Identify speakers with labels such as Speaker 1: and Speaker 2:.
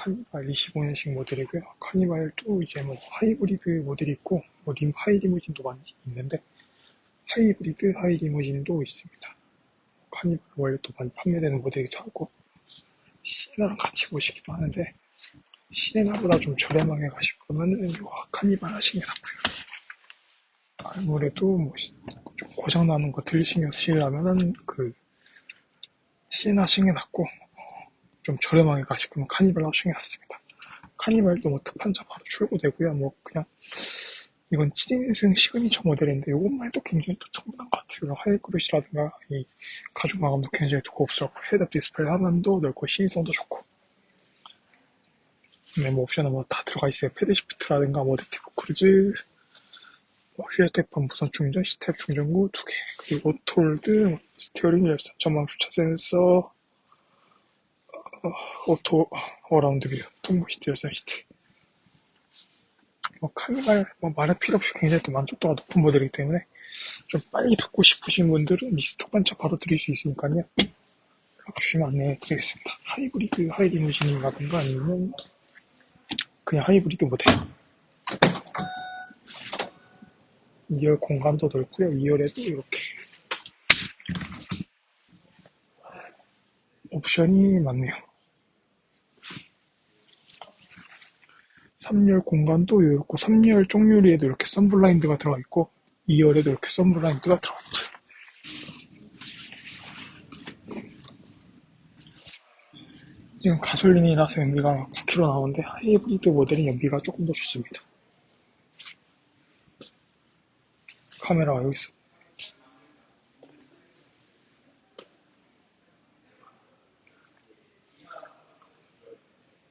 Speaker 1: 카니발 25년식 모델이고요. 카니발도 이제 뭐 하이브리드 모델이 있고 뭐 림, 하이 리무진도 많이 있는데 하이브리드 하이 리무진도 있습니다. 카니발 원래 또 많이 판매되는 모델이기도 하고 시네나랑 같이 보시기도 하는데 시네나보다 좀 저렴하게 가실 거면은 이 카니발 하시는 게 낫고요. 아무래도 뭐 좀 고장 나는 거들 신경 쓰시려면은 그 시네나 하시는 게 낫고 좀 저렴하게 가실 거면 카니발 하시는 게 낫습니다. 카니발도 뭐 특판차 바로 출고되고요. 뭐 그냥 이건 7인승 시그니처 모델인데 이것만 해도 굉장히 또 충분한 것 같아요. 하이 그릇이라든가 이 가죽 마감도 굉장히 또 고급스럽고 헤드업 디스플레이 화면도 넓고 시인성도 좋고 네, 뭐 옵션은 뭐 다 들어가 있어요. 패드 시프트라든가 뭐 어댑티브 크루즈 뭐 슈에스테판 무선 충전, 스텝 충전구 두 개, 그리고 오토홀드, 스티어링 열선, 전방 주차 센서, 어, 오토 어라운드 뷰, 통무 시트 열선 시트. 뭐 카니발 뭐 말할 필요 없이 굉장히 또 만족도가 높은 모델이기 때문에 좀 빨리 듣고 싶으신 분들은 미스터 반차 바로 드릴 수 있으니까요. 주시면 안내해 드리겠습니다. 하이브리드 하이리무진이라든가 아니면 그냥 하이브리드 모델. 2열 공간도 넓고요. 2열에도 이렇게 옵션이 많네요. 3열 공간도 이렇고 3열 쪽유리에도 이렇게 썬블라인드가 들어가 있고 2열에도 이렇게 썬블라인드가 들어가 있죠. 지금 가솔린이라서 연비가 9km 나오는데 하이브리드 모델은 연비가 조금 더 좋습니다. 카메라가 여기 있어.